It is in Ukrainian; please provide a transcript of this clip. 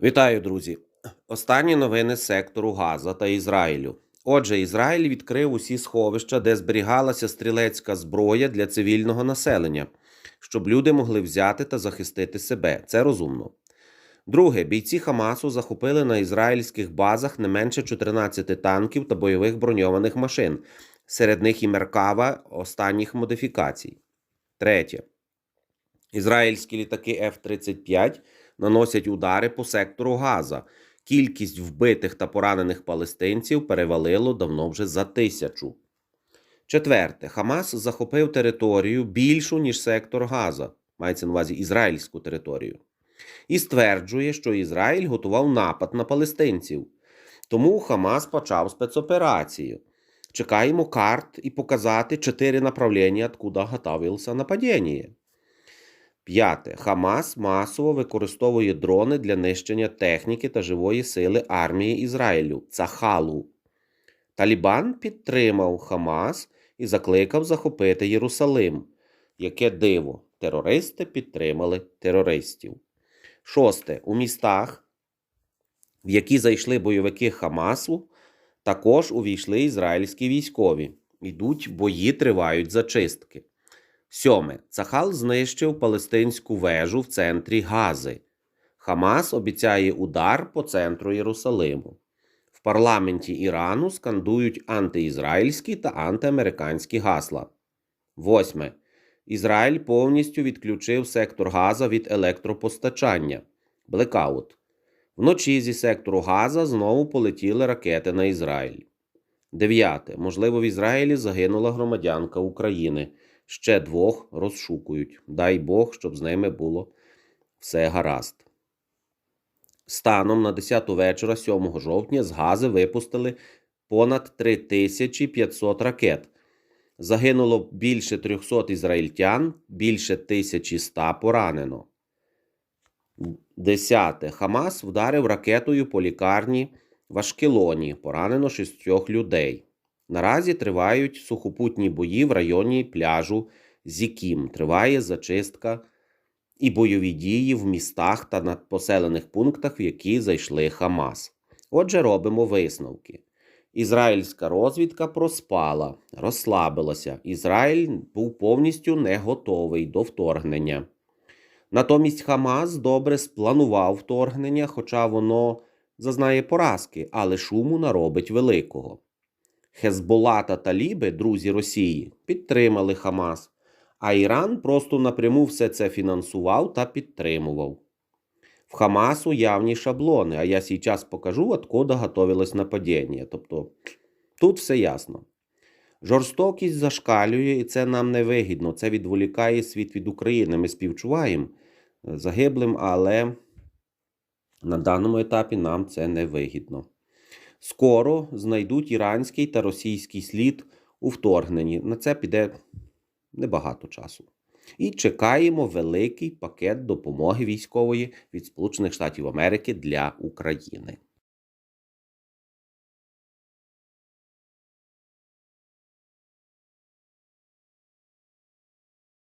Вітаю, друзі! Останні новини сектору Газа та Ізраїлю. Отже, Ізраїль відкрив усі сховища, де зберігалася стрілецька зброя для цивільного населення, щоб люди могли взяти та захистити себе. Це розумно. Друге, бійці Хамасу захопили на ізраїльських базах не менше 14 танків та бойових броньованих машин, серед них і Меркава останніх модифікацій. Третє. Ізраїльські літаки F-35 наносять удари по сектору Газа. Кількість вбитих та поранених палестинців перевалило давно вже за тисячу. Четверте, Хамас захопив територію більшу, ніж сектор Газа, мається на увазі ізраїльську територію, і стверджує, що Ізраїль готував напад на палестинців. Тому Хамас почав спецоперацію. Чекаємо карт і показати чотири направлення, откуда готовилося нападіння. П'яте. Хамас масово використовує дрони для нищення техніки та живої сили армії Ізраїлю Цахалу. Талібан підтримав Хамас і закликав захопити Єрусалим. Яке диво, терористи підтримали терористів. Шосте. У містах, в які зайшли бойовики Хамасу, також увійшли ізраїльські військові. Йдуть бої, тривають зачистки. Сьоме. Цахал знищив палестинську вежу в центрі Гази. Хамас обіцяє удар по центру Єрусалиму. В парламенті Ірану скандують антиізраїльські та антиамериканські гасла. Восьме. Ізраїль повністю відключив сектор Газа від електропостачання. Блекаут. Вночі зі сектору Газа знову полетіли ракети на Ізраїль. Дев'яте. Можливо, в Ізраїлі загинула громадянка України. Ще двох розшукують. Дай Бог, щоб з ними було все гаразд. Станом на 10 вечора 7 жовтня з Гази випустили понад 3500 ракет. Загинуло більше 300 ізраїльтян, більше 1100 поранено. Десяте. Хамас вдарив ракетою по лікарні в Ашкелоні. Поранено шістьох людей. Наразі тривають сухопутні бої в районі пляжу Зікім. Триває зачистка і бойові дії в містах та на поселених пунктах, в які зайшли Хамас. Отже, робимо висновки. Ізраїльська розвідка проспала, розслабилася. Ізраїль був повністю не готовий до вторгнення. Натомість Хамас добре спланував вторгнення, хоча воно зазнає поразки, але шуму наробить великого. Хезбола та Таліби, друзі Росії, підтримали Хамас, а Іран просто напряму все це фінансував та підтримував. В Хамасу явні шаблони, а я зараз покажу, откуда готовилось нападіння. Тобто тут все ясно. Жорстокість зашкалює, і це нам не вигідно. Це відволікає світ від України. Ми співчуваємо загиблим, але на даному етапі нам це не вигідно. Скоро знайдуть іранський та російський слід у вторгненні. На це піде небагато часу. І чекаємо великий пакет допомоги військової від Сполучених Штатів Америки для України.